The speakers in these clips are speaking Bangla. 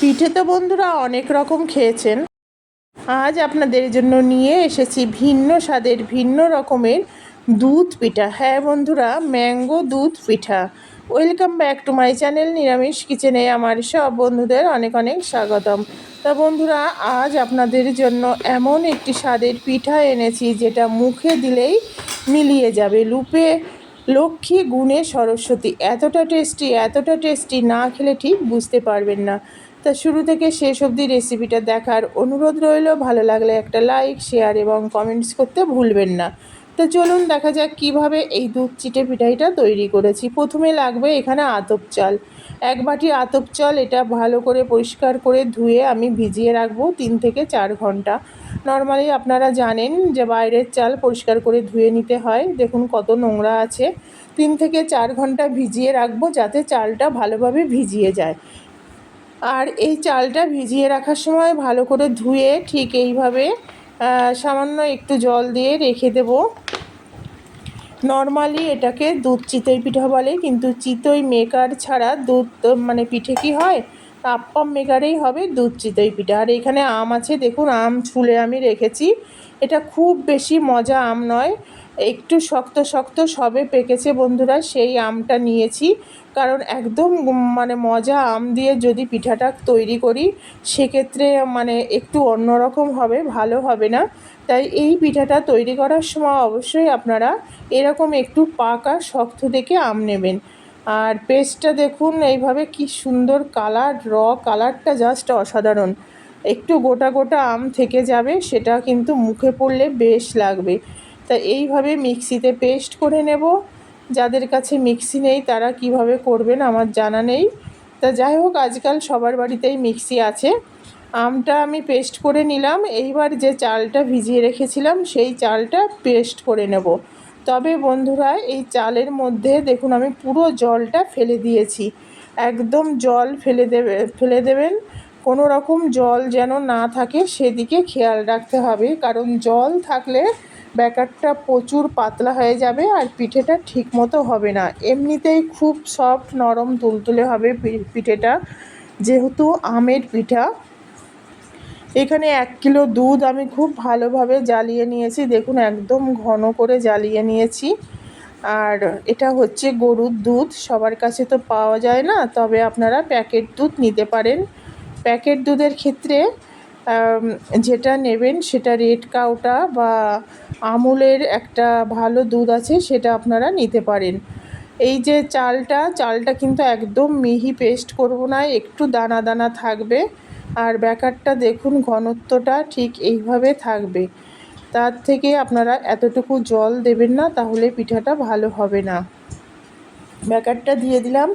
পিঠে তো বন্ধুরা অনেক রকম খেয়েছেন। আজ আপনাদের জন্য নিয়ে এসেছি ভিন্ন স্বাদের, ভিন্ন রকমের দুধ পিঠা। হ্যাঁ বন্ধুরা, ম্যাঙ্গো দুধ পিঠা। Welcome back to my channel নিরামিষ কিচেনে আমার সব বন্ধুদের অনেক অনেক স্বাগতম। তা বন্ধুরা, আজ আপনাদের জন্য এমন একটি স্বাদের পিঠা এনেছি যেটা মুখে দিলেই মিলিয়ে যাবে। লুপে লক্ষ্মী গুণে সরস্বতী। এতটা টেস্টি এতটা টেস্টি না খেলে ঠিক বুঝতে পারবেন না। তা শুরু থেকে শেষ অবধি রেসিপিটা দেখার অনুরোধ রইল। ভালো লাগলে একটা লাইক শেয়ার এবং কমেন্টস করতে ভুলবেন না। তো চলুন দেখা যাক কীভাবে এই দুধ চিটে পিঠাইটা তৈরি করেছি। প্রথমে লাগবে এখানে আতপ চাল। এক বাটি আতপ চাল এটা ভালো করে পরিষ্কার করে ধুয়ে আমি ভিজিয়ে রাখব তিন থেকে চার ঘণ্টা। নর্মালি আপনারা জানেন যে বাইরের চাল পরিষ্কার করে ধুয়ে নিতে হয়। দেখুন কত নোংরা আছে। তিন থেকে চার ঘণ্টা ভিজিয়ে রাখব যাতে চালটা ভালোভাবে ভিজিয়ে যায়। আর এই চালটা ভিজিয়ে রাখার সময় ভালো করে ধুয়ে ঠিক এইভাবে সামান্য একটু জল দিয়ে রেখে দেব। নর্মালি এটাকে দুধ চিতই পিঠা বলে, কিন্তু চিতই মেকার ছাড়া দুধ মানে পিঠে কি হয়? আপ্পাম মেকারেই হবে দুধ চিতই পিঠা। আর এখানে আম আছে, দেখুন আম ছুলে আমি রেখেছি। এটা খুব বেশি মজা আম নয়। একটু শক্ত শক্ত সবে পেকেছে বন্ধুরা, সেই আমটা নিয়েছি। কারণ একদম মানে মজা আম দিয়ে যদি পিঠাটা তৈরি করি, সেক্ষেত্রে মানে একটু অন্যরকম হবে, ভালো হবে না। তাই এই পিঠাটা তৈরি করার সময় অবশ্যই আপনারা এরকম একটু পাকা, শক্ত দেখে আম নেবেন। আর পেস্টটা দেখুন, এইভাবে কি সুন্দর কালার, র কালারটা জাস্ট অসাধারণ। একটু গোটা গোটা আম থেকে যাবে, সেটা কিন্তু মুখে পড়লে বেশ লাগবে। তা এইভাবে মিক্সিতে পেস্ট করে নেব। যাদের কাছে মিক্সি নেই, তারা কীভাবে করবেন আমার জানা নেই। তা যাই হোক, আজকাল সবার বাড়িতেই মিক্সি আছে। আমটা আমি পেস্ট করে নিলাম। এইবার যে চালটা ভিজিয়ে রেখেছিলাম, সেই চালটা পেস্ট করে নেব। তবে বন্ধুরা, এই চালের মধ্যে দেখুন, আমি পুরো জলটা ফেলে দিয়েছি। একদম জল ফেলে দেবে, ফেলে দেবেন। কোনো রকম জল যেন না থাকে, সেদিকে খেয়াল রাখতে হবে। কারণ জল থাকলে ব্যাটারটা প্রচুর পাতলা হয়ে যাবে আর পিঠেটা ঠিক মতো হবে না। এমনিতেই খুব সফট নরম, তুলতুলে হবে পিঠেটা। যেহেতু আমের পিঠা, এখানে এক কিলো দুধ আমি খুব ভালোভাবে জ্বালিয়ে নিয়েছি। দেখুন, একদম ঘন করে জ্বালিয়ে নিয়েছি। আর এটা হচ্ছে গরুর দুধ, সবার কাছে তো পাওয়া যায় না, তবে আপনারা প্যাকেট দুধ নিতে পারেন। প্যাকেট দুধের ক্ষেত্রে যেটা নেবেন সেটা রেড কাউটা বা আমুলের একটা ভালো দুধ আছে, সেটা আপনারা নিতে পারেন। এই যে চালটা চালটা কিন্তু একদম মিহি পেস্ট করব না, একটু দানা দানা থাকবে। আর ব্যাকারটা দেখুন ঘনত্বটা ঠিক এইভাবে থাকবে। তার থেকে আপনারা এতটুকু জল দেবেন না, তাহলে পিঠাটা ভালো হবে না। ব্যাকারটা দিয়ে দিলাম।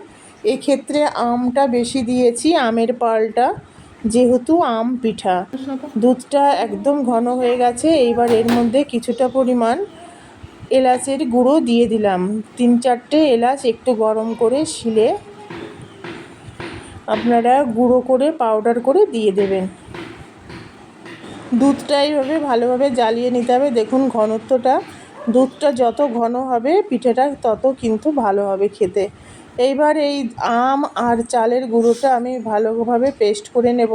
এক্ষেত্রে আমটা বেশি দিয়েছি, আমের পালটা। যেহেতু আম পিঠা। দুধটা একদম ঘন হয়ে গেছে, এইবার এর মধ্যে কিছুটা পরিমাণ এলাচের গুঁড়ো দিয়ে দিলাম। তিন চারটে এলাচ একটু গরম করে শিলে আপনারা গুঁড়ো করে পাউডার করে দিয়ে দেবেন। দুধটা এইভাবে ভালোভাবে জ্বালিয়ে নিতে হবে। দেখুন ঘনত্বটা দুধটা যত ঘন হবে, পিঠেটা তত কিন্তু ভালো হবে খেতে। এইবার এই আম আর চালের গুঁড়োটা আমি ভালোভাবে পেস্ট করে নেব।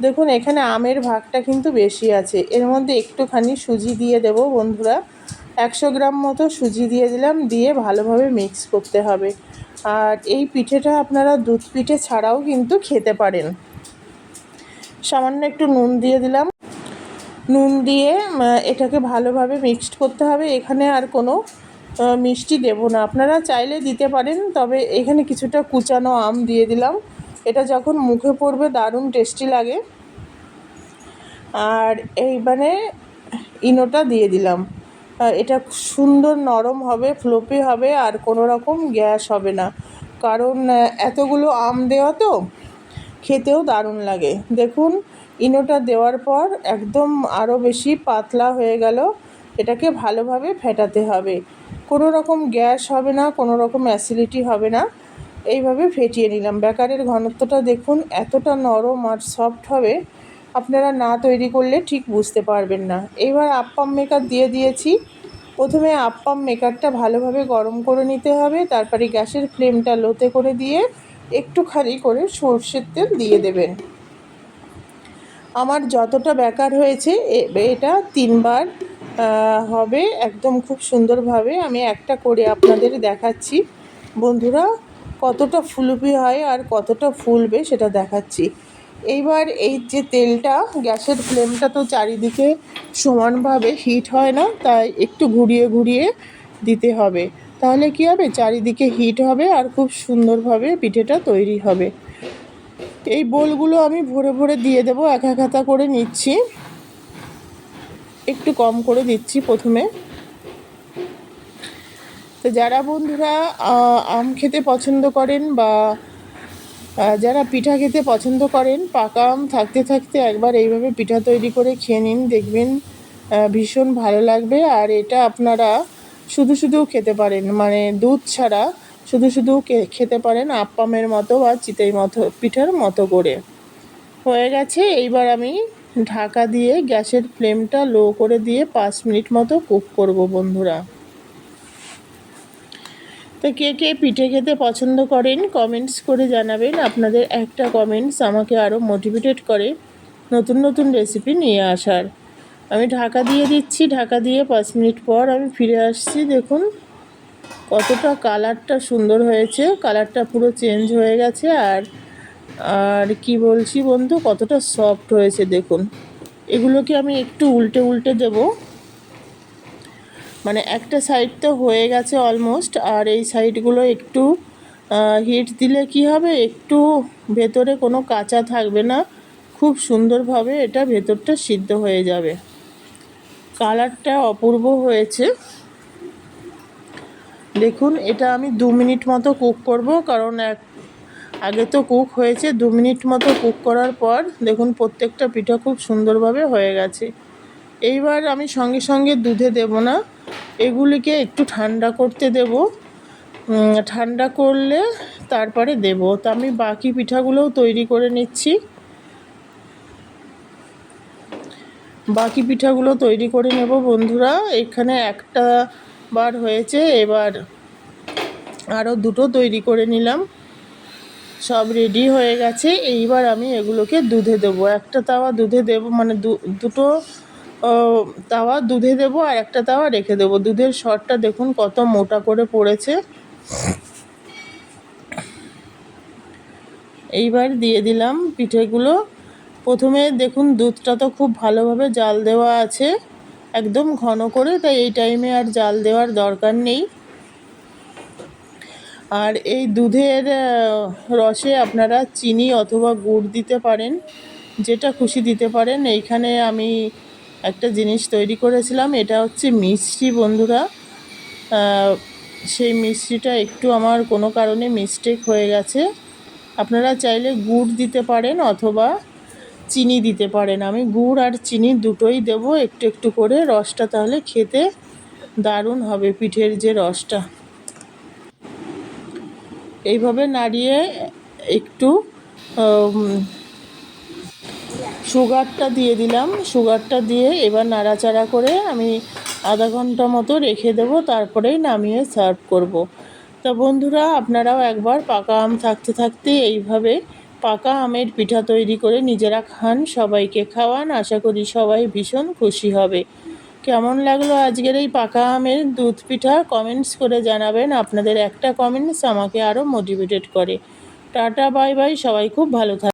দেখুন, এখানে আমের ভাগটা কিন্তু বেশি আছে। এর মধ্যে একটুখানি সুজি দিয়ে দেব বন্ধুরা। একশো গ্রাম মতো সুজি দিয়ে দিলাম, দিয়ে ভালোভাবে মিক্স করতে হবে। আর এই পিঠেটা আপনারা দুধ পিঠে ছাড়াও কিন্তু খেতে পারেন। সামান্য একটু নুন দিয়ে দিলাম। নুন দিয়ে এটাকে ভালোভাবে মিক্সড করতে হবে। এখানে আর কোনো মিষ্টি দেব না। আপনারা চাইলে দিতে পারেন, তবে এখানে কিছুটা কুচানো আম দিয়ে দিলাম। এটা যখন মুখে পড়বে, দারুণ টেস্টি লাগে। আর এই মানে ইনোটা দিয়ে দিলাম। এটা সুন্দর নরম হবে ফ্লোপি হবে, আর কোনো রকম গ্যাস হবে না। কারণ এতগুলো আম দেওয়া তো খেতেও দারুণ লাগে। দেখুন, ইনোটা দেওয়ার পর একদম আরও বেশি পাতলা হয়ে গেল। এটাকে ভালোভাবে ফেটাতে হবে। কোনো রকম গ্যাস হবে না, কোনো রকম অ্যাসিডিটি হবে না। এইভাবে ফেটিয়ে নিলাম। বেকারের ঘনত্বটা দেখুন এতটা নরম আর সফট হবে, আপনারা না তৈরি করলে ঠিক বুঝতে পারবেন না। এবার আপ্পাম মেকার দিয়ে দিয়েছি। প্রথমে আপ্পাম মেকারটা ভালোভাবে গরম করে নিতে হবে, তারপরে গ্যাসের ফ্লেমটা লোতে করে দিয়ে একটুখানি করে সর্ষের তেল দিয়ে দেবেন। আমার যতটা বেকার হয়েছে এটা তিনবার হবে একদম খুব সুন্দরভাবে। আমি একটা করে আপনাদের দেখাচ্ছি। বন্ধুরা, কতটা ফুলুপি হয় আর কতটা ফুলবে সেটা দেখাচ্ছি। এইবার এই যে তেলটা, গ্যাসের ফ্লেমটা তো চারিদিকে সমানভাবে হিট হয় না, তাই একটু ঘুরিয়ে ঘুরিয়ে দিতে হবে। তাহলে কি হবে? চারিদিকে হিট হবে আর খুব সুন্দরভাবে পিঠেটা তৈরি হবে। এই বোলগুলো আমি ভরে ভরে দিয়ে দেবো, এক এক হাতা করে নিচ্ছি। একটু কম করে দিচ্ছি প্রথমে। তো যারা বন্ধুরা আম খেতে পছন্দ করেন বা যারা পিঠা খেতে পছন্দ করেন, পাকা আম থাকতে থাকতে একবার এইভাবে পিঠা তৈরি করে খেয়ে নিন, দেখবেন ভীষণ ভালো লাগবে। আর এটা আপনারা শুধু শুধু খেতে পারেন মানে দুধ ছাড়া শুধু শুধু খেতে পারেন আপ্পামের মতো বা চিতই মতো, পিঠার মতো করে। হয়ে গেছে, এইবার আমি ঢাকা দিয়ে গ্যাসের ফ্লেমটা লো করে দিয়ে পাঁচ মিনিট মতো কুক করব বন্ধুরা। তো কে কে পিঠে খেতে পছন্দ করেন কমেন্টস করে জানাবেন। আপনাদের একটা কমেন্টস আমাকে আরও মোটিভেটেড করে নতুন নতুন রেসিপি নিয়ে আসার। আমি ঢাকা দিয়ে দিচ্ছি, ঢাকা দিয়ে পাঁচ মিনিট পর আমি ফিরে আসছি, দেখুন। কতটা কালারটা সুন্দর হয়েছে, কালারটা পুরো চেঞ্জ হয়ে গেছে আর আর কি বলছি বন্ধু, কতটা সফট হয়েছে, দেখুন। এগুলোকে আমি একটু উল্টে উল্টে দেবো। মানে একটা সাইড তো হয়ে গেছে অলমোস্ট আর এই সাইডগুলো একটু হিট দিলে কি হবে? একটু ভেতরে কোনো কাঁচা থাকবে না। খুব সুন্দরভাবে এটা ভেতরটা সিদ্ধ হয়ে যাবে। কালারটা অপূর্ব হয়েছে। দেখুন, এটা আমি দু মিনিট মতো কুক করব, কারণ এক আগে তো কুক হয়েছে, দু মিনিট মতো কুক করার পর দেখুন, প্রত্যেকটা পিঠা খুব সুন্দরভাবে হয়ে গেছে। এইবার আমি সঙ্গে সঙ্গে দুধে দেব না, এগুলিকে একটু ঠান্ডা করতে দেব। ঠান্ডা করলে তারপরে দেব। তা আমি বাকি পিঠাগুলোও তৈরি করে নিচ্ছি। বাকি পিঠাগুলো তৈরি করে নেব বন্ধুরা। এখানে একটা বার হয়েছে, এবার আরও দুটো তৈরি করে নিলাম। সব রেডি হয়ে গেছে, এইবার আমি এগুলোকে দুধে দেবো। একটা তাওয়া দুধে দেবো মানে দুটো তাওয়া দুধে দেবো আর একটা তাওয়া রেখে দেবো। দুধের সরটা দেখুন কত মোটা করে পড়েছে। এইবার দিয়ে দিলাম পিঠেগুলো। প্রথমে দেখুন, দুধটা তো খুব ভালোভাবে জাল দেওয়া আছে। একদম ঘন করে, তাই এই টাইমে আর জাল দেওয়ার দরকার নেই। আর এই দুধের রসে আপনারা চিনি অথবা গুড় দিতে পারেন, যেটা খুশি দিতে পারেন। এইখানে আমি একটা জিনিস তৈরি করেছিলাম, এটা হচ্ছে মিষ্টি বন্ধুরা। সেই মিষ্টিটা একটু আমার কোনো কারণে মিস্টেক হয়ে গেছে। আপনারা চাইলে গুড় দিতে পারেন অথবা চিনি দিতে পারেন। আমি গুড় আর চিনি দুটোই দেবো। একটু একটু করে রসটা তাহলে খেতে দারুণ হবে পিঠের যে রসটা। এইভাবে নাড়িয়ে একটু সুগারটা দিয়ে দিলাম। সুগারটা দিয়ে এবার নাড়াচাড়া করে আমি আধা ঘণ্টা মতো রেখে দেবো। তারপরেই নামিয়ে সার্ভ করব। তা বন্ধুরা, আপনারাও একবার পাকা আম থাকতে থাকতে এইভাবে পাকা আমের পিঠা তৈরি করে নিজেরা খান, সবাইকে খাওয়ান, আশা করি সবাই ভীষণ খুশি হবে। কেমন লাগল আজকের এই পাকা আমের দুধ পিঠা? কমেন্টস করে জানাবেন, আপনাদের একটা কমেন্টস আমাকে আরও মোটিভেটেড করে। টাটা, বাই বাই, সবাই খুব ভালো থাক